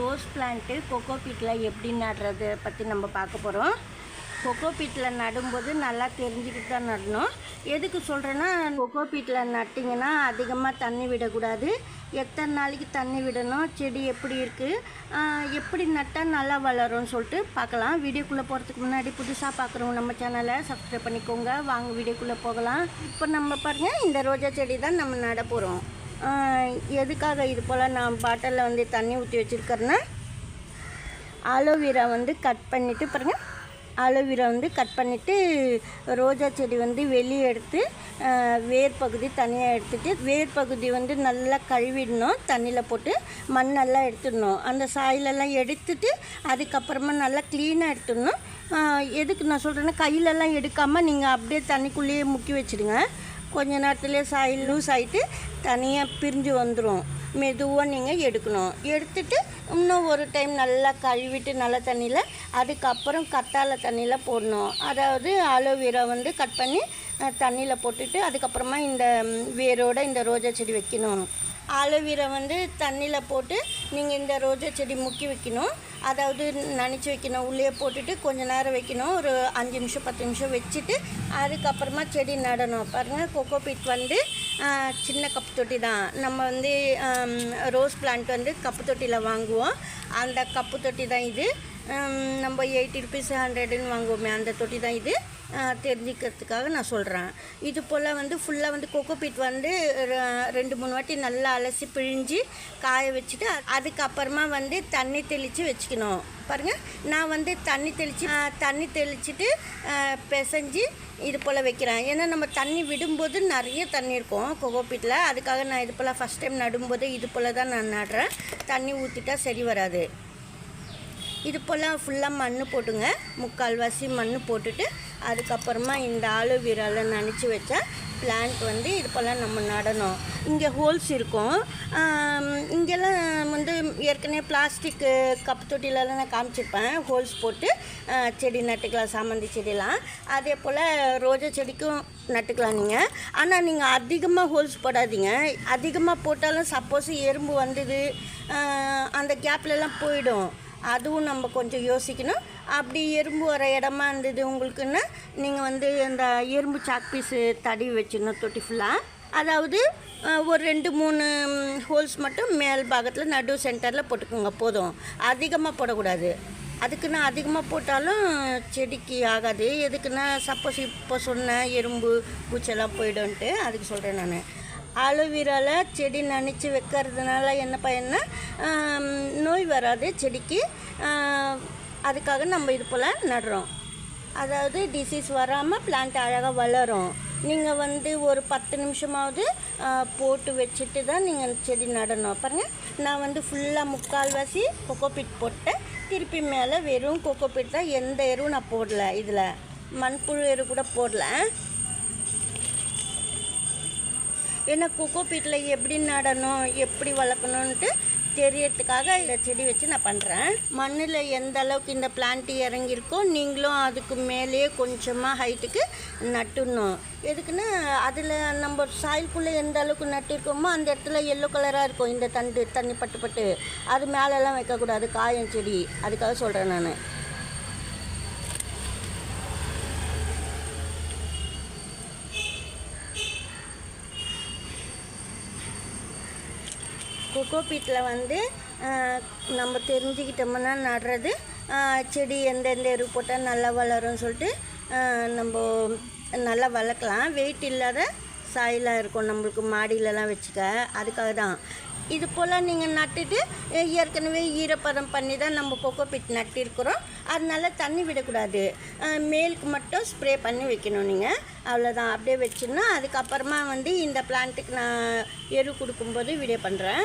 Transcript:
Rose plant kho kho பீட்டில் எப்படி நடுறது பற்றி நம்ம பார்க்க போகிறோம் கொக்கோ பீட்டில் நடும்போது நல்லா தெரிஞ்சுக்கிட்டு தான் நடணும். எதுக்கு சொல்கிறேன்னா கொக்கோ பீட்டில் நட்டிங்கன்னா அதிகமாக தண்ணி விடக்கூடாது. எத்தனை நாளைக்கு தண்ணி விடணும் செடி எப்படி இருக்குது எப்படி நட்டால் நல்லா வளரும்னு சொல்லிட்டு பார்க்கலாம். வீடியோக்குள்ளே போகிறதுக்கு முன்னாடி புதுசாக பார்க்குறவங்க நம்ம சேனலை சப்ஸ்கிரைப் பண்ணிக்கோங்க. வாங்க வீடியோக்குள்ளே போகலாம். இப்போ நம்ம பாருங்கள் இந்த ரோஜா செடி தான் நம்ம நட போகிறோம் எதுக்காக இது போல் நான் பாட்டிலில் வந்து தண்ணி ஊற்றி வச்சுருக்கிறேன்னா ஆலோவேரா வந்து கட் பண்ணிவிட்டு பாருங்கள் ஆலோவேரா வந்து கட் பண்ணிவிட்டு ரோஜா செடி வந்து வெளியே எடுத்து வேர் பகுதி தனியாக எடுத்துகிட்டு வேர் பகுதி வந்து நல்லா கழுவிடணும். தண்ணியில் போட்டு மண்ணெல்லாம் எடுத்துடணும். அந்த சாயிலெல்லாம் எடுத்துட்டு அதுக்கப்புறமா நல்லா க்ளீனாக எடுத்துடணும். எதுக்கு நான் சொல்கிறேன்னா கையிலெல்லாம் எடுக்காமல் நீங்கள் அப்படியே தண்ணிக்குள்ளேயே முக்கி வச்சுடுங்க. கொஞ்ச நேரத்துலேயே சாயில் லூஸ் ஆகிட்டு தனியாக பிரிஞ்சு வந்துடும் மெதுவாக நீங்கள் எடுக்கணும். எடுத்துட்டு இன்னும் ஒரு டைம் நல்லா கழுவிட்டு நல்ல தண்ணியில் அதுக்கப்புறம் கத்தாழ தண்ணியில் போடணும். அதாவது அலோவேரா வந்து கட் பண்ணி தண்ணியில் போட்டுட்டு அதுக்கப்புறமா இந்த வேரோடு வேரோட இந்த ரோஜா செடி வைக்கணும். ஆலோவேரா வந்து தண்ணியில் போட்டு நீங்கள் இந்த ரோஜா செடி முக்கி வைக்கணும். அதாவது நனைச்சி வைக்கணும். உள்ளே போட்டுட்டு கொஞ்சம் நேரம் வைக்கணும். ஒரு அஞ்சு நிமிஷம் பத்து நிமிஷம் வச்சுட்டு அதுக்கப்புறமா செடி நடணும். பாருங்கள் கொக்கோ பீட் வந்து சின்ன கப்பு தொட்டி தான் நம்ம வந்து ரோஸ் பிளான்ட் வந்து கப்பு தொட்டியில் வாங்குவோம். அந்த கப்பு தொட்டி தான் இது. நம்ம எயிட்டி ருபீஸ் ஹண்ட்ரடுன்னு வாங்குவோமே அந்த தொட்டி தான் இது தெரிஞ்சுக்கிறதுக்காக நான் சொல்கிறேன் இது போல் வந்து ஃபுல்லாக வந்து கொக்கோ பீட் வந்து ரெண்டு மூணு வாட்டி நல்லா அலசி பிழிஞ்சு காய வச்சுட்டு அதுக்கப்புறமா வந்து தண்ணி தெளித்து வச்சுக்கணும். பாருங்கள் நான் வந்து தண்ணி தெளித்து தண்ணி தெளிச்சுட்டு பிசைஞ்சு இது போல் வைக்கிறேன். ஏன்னா நம்ம தண்ணி விடும்போது நிறைய தண்ணி இருக்கும் கொக்கோ பீட்டில் அதுக்காக நான் இது போல் ஃபஸ்ட் டைம் நடும்போது இது போல் தான் நான் நடுறேன். தண்ணி ஊற்றிட்டா சரி வராது. இது போல் ஃபுல்லாக மண் போட்டுங்க. முக்கால்வாசி மண் போட்டுட்டு அதுக்கப்புறமா இந்த ஆலோவேராவில் நனைச்சி வச்சா பிளான்ட் வந்து இது போல் நம்ம நடணும். இங்கே ஹோல்ஸ் இருக்கும். இங்கெல்லாம் வந்து ஏற்கனவே பிளாஸ்டிக்கு கப் தொட்டிலெல்லாம் நான் காமிச்சிருப்பேன். ஹோல்ஸ் போட்டு செடி நட்டுக்கலாம் சாமந்தி செடிலாம். அதே போல் ரோஜா செடிக்கும் நட்டுக்கலாம் நீங்கள் ஆனால் நீங்கள் அதிகமாக ஹோல்ஸ் போடாதீங்க. அதிகமாக போட்டாலும் சப்போஸ் எறும்பு வந்தது அந்த கேப்லலாம் போயிடும். அதுவும் நம்ம கொஞ்சம் யோசிக்கணும். அப்படி எறும்பு வர இடமா இருந்தது உங்களுக்குன்னா நீங்கள் வந்து அந்த எறும்பு சாக் பீஸு தடவி வச்சிடணும் தொட்டி ஃபுல்லாக அதாவது ஒரு ரெண்டு மூணு ஹோல்ஸ் மட்டும் மேல் பாகத்தில் நடு சென்டரில் போட்டுக்கோங்க போதும். அதிகமாக போடக்கூடாது. அதுக்குன்னா அதிகமாக போட்டாலும் செடிக்கு ஆகாது. எதுக்குன்னா சப்போஸ் இப்போ சொன்ன எறும்பு பூச்செல்லாம் போயிடும்ன்ட்டு அதுக்கு சொல்கிறேன் நான். ஆலோவேராவில் செடி நனைச்சி வைக்கிறதுனால என்ன பயன்னா நோய் வராது செடிக்கு அதுக்காக நம்ம இது போல் நடுறோம். அதாவது டிசீஸ் வராமல் பிளான்ட் அழகாக வளரும். நீங்கள் வந்து ஒரு பத்து நிமிஷமாவது போட்டு வச்சுட்டு தான் நீங்கள் செடி நடணும். பாருங்கள் நான் வந்து ஃபுல்லாக முக்கால்வாசி கொக்கோபிட் போட்டேன். திருப்பி மேலே வெறும் கொக்கோபிட் தான் எந்த எருவும் நான் போடல இதில். மண்புழு எரு கூட போடல. ஏன்னா கொக்கோ பீட்டில் எப்படி நடணும் எப்படி வளர்க்கணுன்ட்டு தெரியறதுக்காக இந்த செடி வச்சு நான் பண்ணுறேன் மண்ணில் எந்த அளவுக்கு இந்த பிளான்ட் இறங்கியிருக்கோ நீங்களும் அதுக்கு மேலேயே கொஞ்சமாக ஹைட்டுக்கு நட்டுடணும் எதுக்குன்னா அதில் நம்ம சாயில்குள்ளே எந்த அளவுக்கு நட்டிருக்கோமோ அந்த இடத்துல எல்லோ கலராக இருக்கும். இந்த தண்டு தண்ணி பட்டு பட்டு. அது மேலெல்லாம் வைக்கக்கூடாது. காயம் செடி. அதுக்காக சொல்கிறேன் நான். கொக்கோ பீட்டில் வந்து நம்ம தெரிஞ்சுக்கிட்டோம்னா நடுறது. செடி எந்தெந்த எரு போட்டால் நல்லா வளரும்னு சொல்லிட்டு நம்ம நல்லா வளர்க்கலாம். வெயிட் இல்லாத சாயிலாக இருக்கும் நம்மளுக்கு மாடியிலலாம் வச்சுக்க அதுக்காக தான். இது போல் நீங்கள் நட்டுட்டு ஏற்கனவே ஈரப்பதம் பண்ணி தான் நம்ம கொக்கோ பீட் நட்டிருக்கிறோம். அதனால தண்ணி விடக்கூடாது. மேலுக்கு மட்டும் ஸ்ப்ரே பண்ணி வைக்கணும் நீங்கள் அவ்வளோதான் அப்படியே வச்சுன்னா அதுக்கப்புறமா வந்து இந்த பிளான்ட்டுக்கு நான் எரு கொடுக்கும்போது வீடியோ பண்ணுறேன்